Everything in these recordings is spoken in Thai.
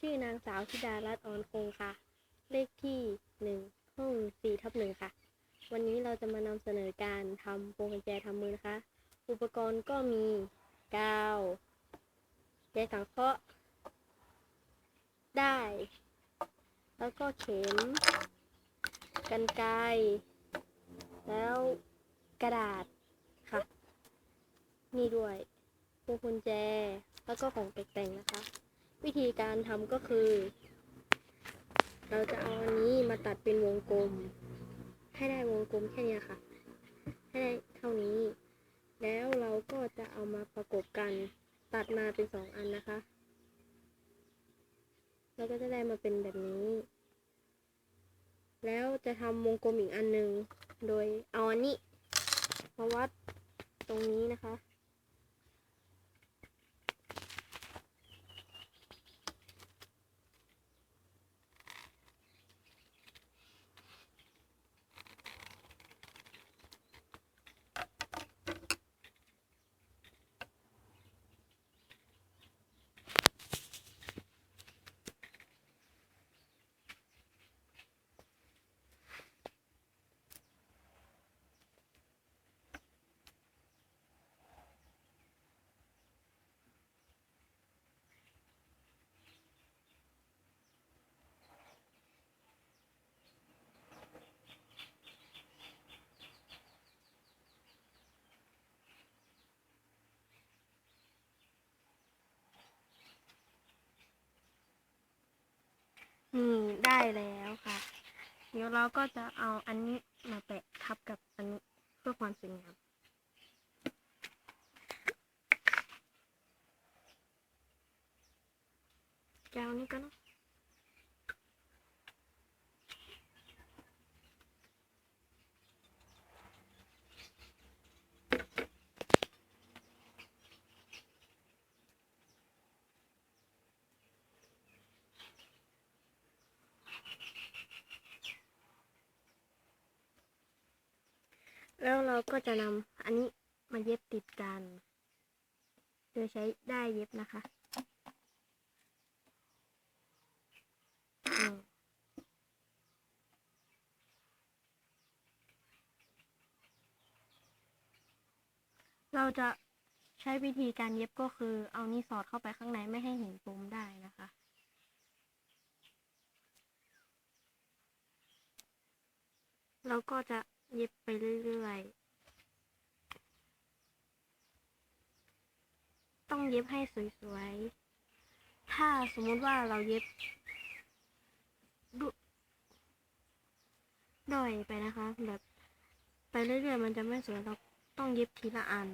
ชื่อนางสาวธิดารัตน์ออนคงค่ะ เลขที่หนึ่งห้องสี่ทับหนึ่งค่ะ วันนี้เราจะมานำเสนอการทำพวงกุญแจทำมือนะคะ อุปกรณ์ก็มีกาวแกสังเคราะห์ได้ แล้วก็เข็ม กันไกรแล้วกระดาษค่ะ นี่ด้วยพวงกุญแจ แล้วก็ของตกแต่งนะคะ วิธีการทำก็คือ เราจะเอาอันนี้มาตัดเป็นวงกลม ให้ได้วงกลมแค่นี้ค่ะ ให้ได้เท่านี้ แล้วเราก็จะเอามาประกบกัน ตัดมาเป็นสองอันนะคะเราก็จะได้มาเป็นแบบนี้ แล้วจะทำวงกลมอีกอันหนึ่ง โดยเอาอันนี้มาวัดตรงนี้นะคะ นี่ได้แล้วค่ะ เดี๋ยวเราก็จะเอาอันนี้มาแปะทับกับอันนี้เพื่อความสวยงามแก้วนี้ก็เนะ แล้วเราก็จะนำอันนี้มาเย็บติดกัน โดยใช้ได้เย็บนะคะเราจะใช้วิธีการเย็บก็คือ เอานี่สอดเข้าไปข้างในไม่ให้เห็นปมได้นะคะ เราก็จะ เย็บไปเรื่อยๆ ต้องเย็บให้สวยๆ ถ้าสมมติว่าเราเย็บด,ด้อยไปนะคะ แบบไปเรื่อยๆ มันจะไม่สวยเราต้องเย็บทีละอัน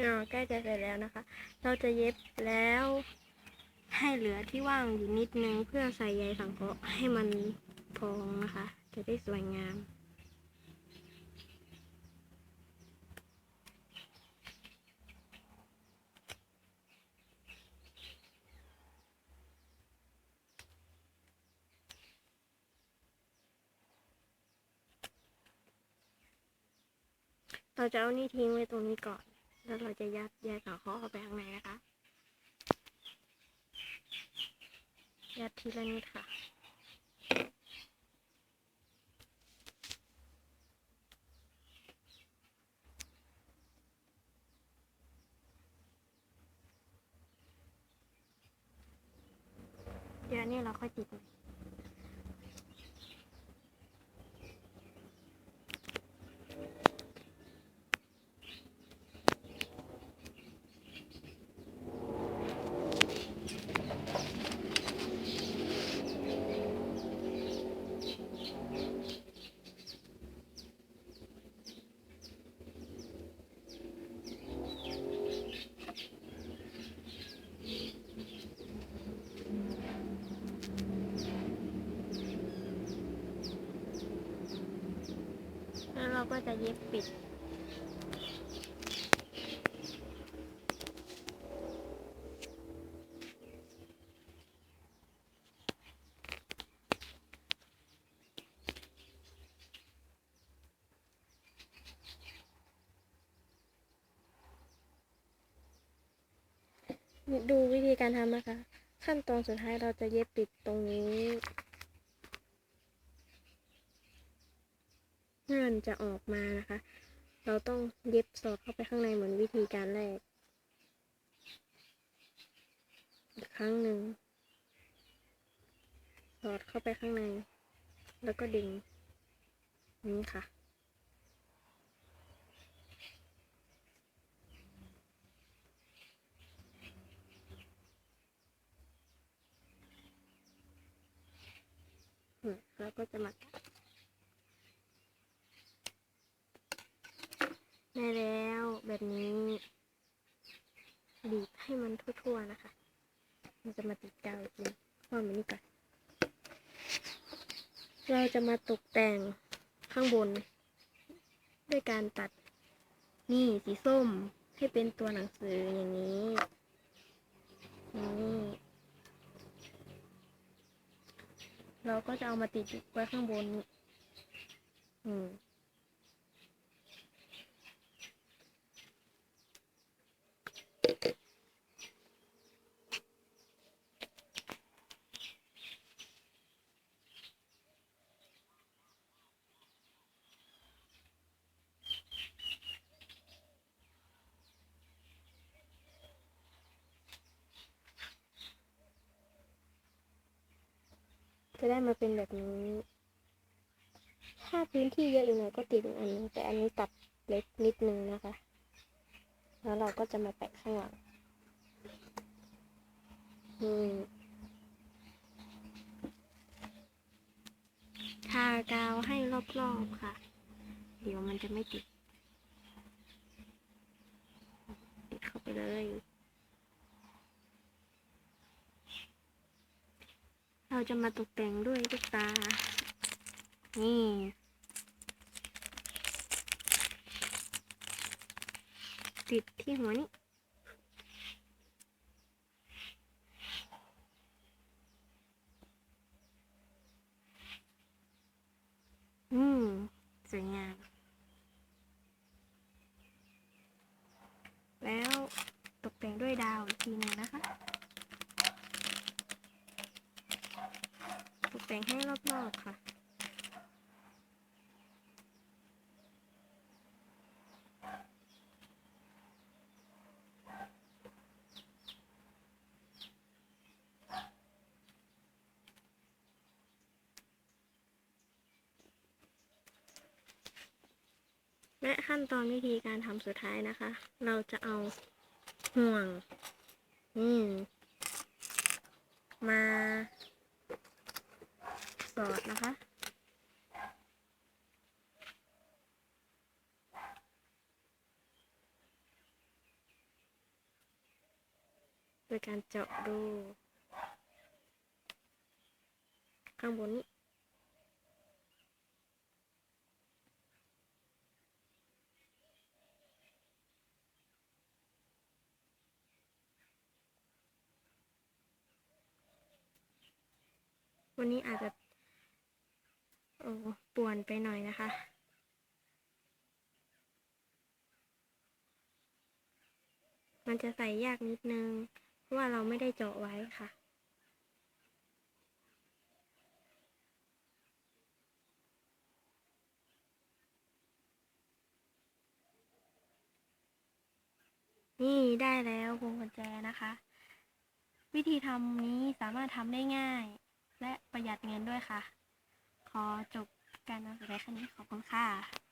อ่าใกล้จะเสร็จแล้วนะคะ เราจะเย็บแล้วให้เหลือที่ว่างอยู่นิดนึงเพื่อใส่ใยสังเคราะห์ให้มันพองนะคะ จะได้สวยงามเราจะเอานี่ทิ้งไว้ตรงนี้ก่อน แล้วเราจะยัดใยสังเคราะห์เข้าไปข้างในนะคะ ยัดทีละนิดค่ะเดี๋ยวนี้เราค่อยติด แล้วเรา ก็จะเย็บปิด ดูวิธีการทำนะคะ ขั้นตอนสุดท้ายเราจะเย็บปิดตรงนี้เงื่อน จะออกมานะคะ เราต้องเย็บสอดเข้าไปข้างในเหมือนวิธีการแรก อีกครั้งหนึ่ง สอดเข้าไปข้างใน แล้วก็ดึงนี้ค่ะ แล้วก็จะมา ได้แล้วแบบนี้ บีบให้มันทั่วๆนะคะเราจะมาติดกาวอีกทีวางแบบนี้ก่อน เราจะมาตกแต่งข้างบน ด้วยการตัดนี่สีส้มให้เป็นตัวหนังสืออย่างนี้นี่เราก็จะเอามาติดไว้ข้างบน อืม จะได้มาเป็นแบบนี้ ถ้าพื้นที่เยอะอยู่หน่อยก็ติดอันนึงแต่อันนี้ตัดเล็กนิดนึงนะคะ แล้วเราก็จะมาแปะข้างหลังนี่ทากาวให้รอบๆค่ะ เดี๋ยวมันจะไม่ติด ติดเข้าไปเลย เราจะมาตกแต่งด้วยลูกตา นี่ ติดที่หัวนี่ อืม สวยงาม แล้วตกแต่งด้วยดาวอีกทีหนึงนะคะ ตกแต่งให้รอบๆค่ะ และขั้นตอนวิธีการทำสุดท้ายนะคะ เราจะเอาห่วงอืมมาสอดนะคะนยการเจาะรูข้างบนนี้ วันนี้อาจจะ โอ้ป่วนไปหน่อยนะคะ มันจะใส่ยากนิดนึง เพราะว่าเราไม่ได้เจาะไว้ค่ะนี่ได้แล้วพวงกุญแจนะคะ วิธีทำนี้สามารถทำได้ง่าย และประหยัดเงินด้วยค่ะ ขอจบการนำเสนอแค่นี้ขอบคุณค่ะ